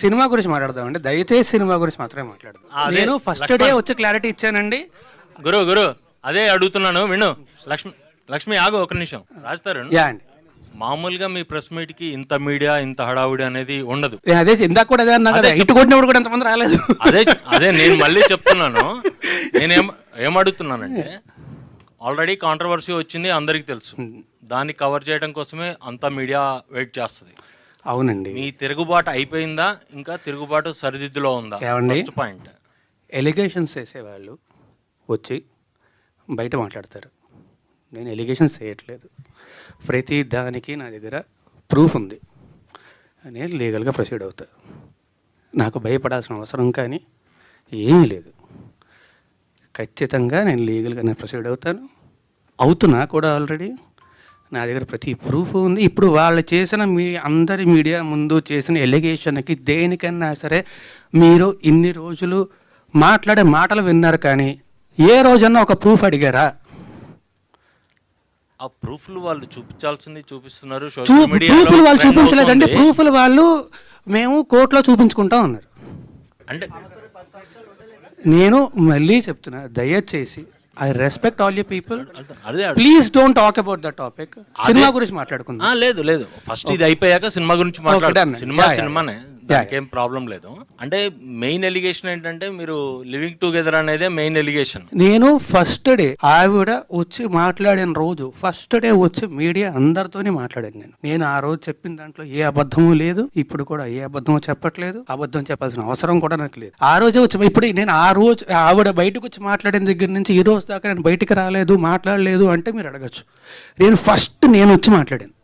Cinema గురించి మాట్లాడదామండి దయచేసి సినిమా గురించి మాత్రమే మాట్లాడదాం. నేను ఫస్ట్ డే వచ్చి క్లారిటీ ఇచ్చానండి. గురు గురు. అదే అడుగుతున్నాను విను. లక్ష్మి లక్ష్మి ఆగు ఒక నిమిషం. రాస్తారు యా అండి. మామూలుగా మీ ప్రెస్ మీట్కి ఇంత మీడియా ఇంత హడావుడి అనేది ఉండదు. నేను అదే ఇందాక కూడా అదే అన్నా కదా ఇటు కొట్టినప్పుడు కూడా ఎంతమంది రాలేదు. అదే అదే నేను మళ్ళీ చెప్తున్నాను. నేనేం ఏం అడుగుతున్నానంటే ఆల్రెడీ కాంట్రవర్సీ వచ్చింది అందరికీ తెలుసు. దాన్ని కవర్ చేయడం కోసమే అంత మీడియా వెయిట్ చేస్తుంది. అవునండి. మీ తిరుగుబాటు అయిపోయిందా? ఇంకా తిరుగుబాటు సరిదిద్దులో ఉందా? ఏమండి? ఫస్ట్ పాయింట్ ఎలిగేషన్స్ వేసేవాళ్ళు వచ్చి బయట మాట్లాడతారు. నేను ఎలిగేషన్స్ చేయట్లేదు ప్రతి దానికి నా దగ్గర ప్రూఫ్ ఉంది. నేను లీగల్గా ప్రొసీడ్ అవుతా. నాకు భయపడాల్సిన అవసరం కానీ ఏమీ లేదు. ఖచ్చితంగా నేను లీగల్గా నేను ప్రొసీడ్ అవుతాను. అవుతున్నా కూడా ఆల్రెడీ నా దగ్గర ప్రతి ప్రూఫ్ ఉంది. ఇప్పుడు వాళ్ళు చేసిన మీ అందరి మీడియా ముందు చేసిన ఎలిగేషన్కి దేనికన్నా సరే మీరు ఇన్ని రోజులు మాట్లాడే మాటలు విన్నారు కానీ ఏ రోజన్నా ఒక ప్రూఫ్ అడిగారా? ఆ ప్రూఫ్లు వాళ్ళు చూపించాల్సింది చూపిస్తున్నారు. చూ సోషల్ మీడియాలో ప్రూఫ్లు వాళ్ళు చూపించలేదండి. ప్రూఫ్లు వాళ్ళు మేము కోర్టులో చూపించుకుంటా ఉన్నారు. అంటే నేను మళ్ళీ చెప్తున్నా దయచేసి I respect all you people అదే please don't talk about the topic cinema గురించి మాట్లాడుకుందాం. లేదు లేదు. ఫస్ట్ ఇది అయిపోయాక సినిమా గురించి మాట్లాడు done. సినిమా. సినిమానే. దానికి ఏం ప్రాబ్లం లేదు. అంటే మెయిన్ ఎలిగేషన్ ఏంటంటే మీరు లివింగ్ టుగెదర్ అనేదే మెయిన్ ఎలిగేషన్ నేను ఫస్ట్ డే ఆవిడ వచ్చి మాట్లాడిన రోజు ఫస్ట్ డే వచ్చి మీడియా అందరితోనే మాట్లాడాను నేను. నేను ఆ రోజు చెప్పిన దాంట్లో ఏ అబద్ధము లేదు ఇప్పుడు కూడా ఏ అబద్ధము చెప్పట్లేదు అబద్ధం చెప్పాల్సిన అవసరం కూడా నాకు లేదు. ఆ రోజే వచ్చి ఇప్పుడు నేను ఆ రోజు ఆవిడ బయటకు వచ్చి మాట్లాడిన దగ్గర నుంచి ఈ రోజు దాకా నేను బయటికి రాలేదు మాట్లాడలేదు అంటే మీరు అడగచ్చు. నేను ఫస్ట్ నేను వచ్చి మాట్లాడాను.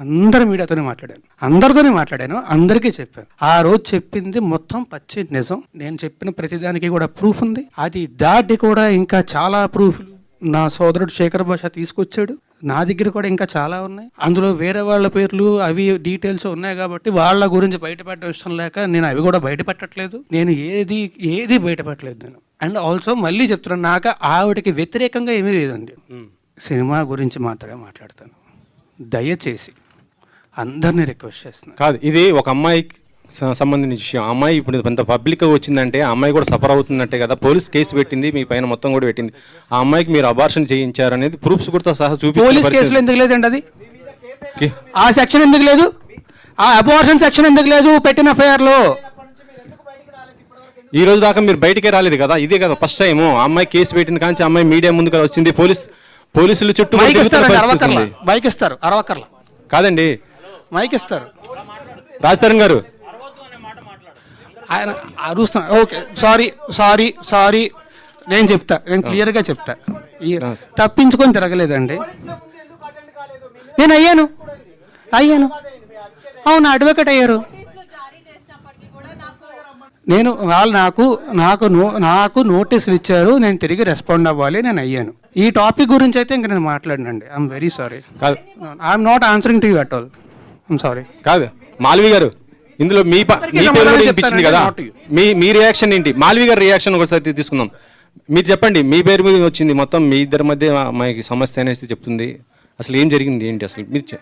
అందరి మీడియాతోనే మాట్లాడాను. అందరితోనే మాట్లాడాను. అందరికీ చెప్పాను. ఆ రోజు చెప్పింది మొత్తం పచ్చి నిజం. నేను చెప్పిన ప్రతిదానికి కూడా ప్రూఫ్ ఉంది. అది దాటి కూడా ఇంకా చాలా ప్రూఫ్లు నా సోదరుడు శేఖర్ భాష తీసుకొచ్చాడు. నా దగ్గర కూడా ఇంకా చాలా ఉన్నాయి. అందులో వేరే వాళ్ళ పేర్లు అవి డీటెయిల్స్ ఉన్నాయి కాబట్టి వాళ్ళ గురించి బయటపెట్టడం ఇష్టం లేక నేను అవి కూడా బయటపెట్టట్లేదు. నేను ఏది ఏది బయటపెట్టలేదు నేను. అండ్ ఆల్సో మళ్ళీ చెప్తున్నాను నాకు ఆవిడకి వ్యతిరేకంగా ఏమీ లేదండి. సినిమా గురించి మాత్రమే మాట్లాడతాను. దయచేసి అందరినీ రిక్వెస్ట్ చేస్తున్నాను. కాదు ఇది ఒక అమ్మాయికి సంబంధించిన విషయం. అమ్మాయి ఇప్పుడు ఇంత పబ్లిక్ వచ్చిందంటే ఆ అమ్మాయి కూడా సఫర్ అవుతుందంటే కదా. పోలీస్ కేసు పెట్టింది మీ పైన మొత్తం కూడా పెట్టింది. ఆ అమ్మాయికి మీరు అబార్షన్ చేయించారు అనేది ప్రూఫ్స్ కూడా సహా పోలీస్ కేసులో ఎందుకు లేదండి అది? ఆ సెక్షన్ ఎందుకు లేదు? ఆ అబార్షన్ సెక్షన్ ఎందుకు లేదు పెట్టిన ఎఫ్ఐఆర్లో? ఈ రోజు దాకా మీరు బయటికే రాలేదు కదా. ఇదే కదా ఫస్ట్ టైం అమ్మాయి కేసు పెట్టింది కానీ అమ్మాయి మీడియా ముందుకు వచ్చింది. పోలీస్ పోలీసులు చుట్టూ మైక్ ఇస్తారండి పరిస్థితి అరవకర్ల. మైక్ ఇస్తారు అరవకర్ల. కాదండి. మైక్ ఇస్తారు. రాజతరణ్ గారు. ఆయన అరుస్తున్నా ఓకే సారీ సారీ సారీ. నేను చెప్తా నేను క్లియర్గా చెప్తా. తప్పించుకొని తిరగలేదండి. నేను అయ్యాను. అయ్యాను. అవును అడ్వకేట్ అయ్యారు. నేను వాళ్ళు నాకు నాకు నాకు నోటీసులు ఇచ్చారు. నేను తిరిగి రెస్పాండ్ అవ్వాలి నేను అయ్యాను. ఈ టాపిక్ గురించి అయితే ఇంక నేను మాట్లాడినండి. ఐఎమ్ వెరీ సారీ కాదు. I'm not answering to you at all I'm sorry కాదు. మాల్వి గారు ఇందులో మీ ప- అందరికీ మీ పేరు సమాధానం వినిపించింది కదా. చెప్తానండి, not you. మీ మీ రియాక్షన్ ఏంటి? మాల్వి గారి రియాక్షన్ ఒకసారి తీసుకుందాం. మీరు చెప్పండి మీ పేరు మీద వచ్చింది మొత్తం మీ ఇద్దరి మధ్య అమ్మాయికి సమస్య అనేసి చెప్తుంది. అసలు ఏం జరిగింది ఏంటి అసలు? మీరు చె-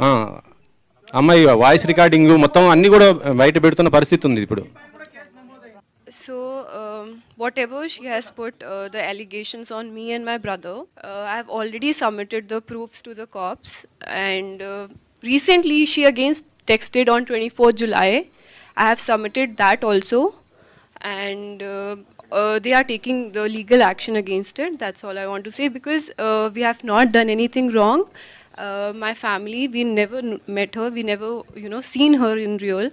ఆ, అమ్మాయి వాయిస్ రికార్డింగ్ మొత్తం అన్ని కూడా బయట పెడుతున్న పరిస్థితి ఉంది ఇప్పుడు. So, um, whatever she has put uh, the allegations on me and my brother, uh, I have already submitted the proofs to the cops. And uh, recently, she again texted on 24th July. I have submitted that also. And uh, uh, they are taking the legal action against it. That's all I want to say because uh, we have not done anything wrong. Uh, my family, we never met her. We never, you know, seen her in real.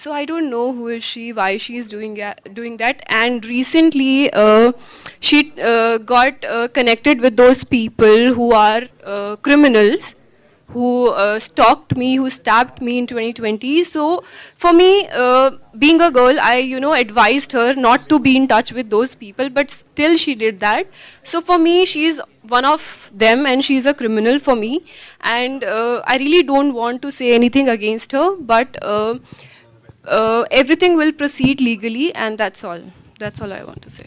So I don't know who is she, why she is doing doing that. And recently, uh, she uh, got uh, connected with those people who are uh, criminals, who uh, stalked me, who stabbed me in 2020. So for me, uh, being a girl, I you know advised her not to be in touch with those people, but still she did that. So for me, she is one of them, and she is a criminal for me. And I really don't want to say anything against her, but. Uh, everything will proceed legally, and that's all. That's all I want to say.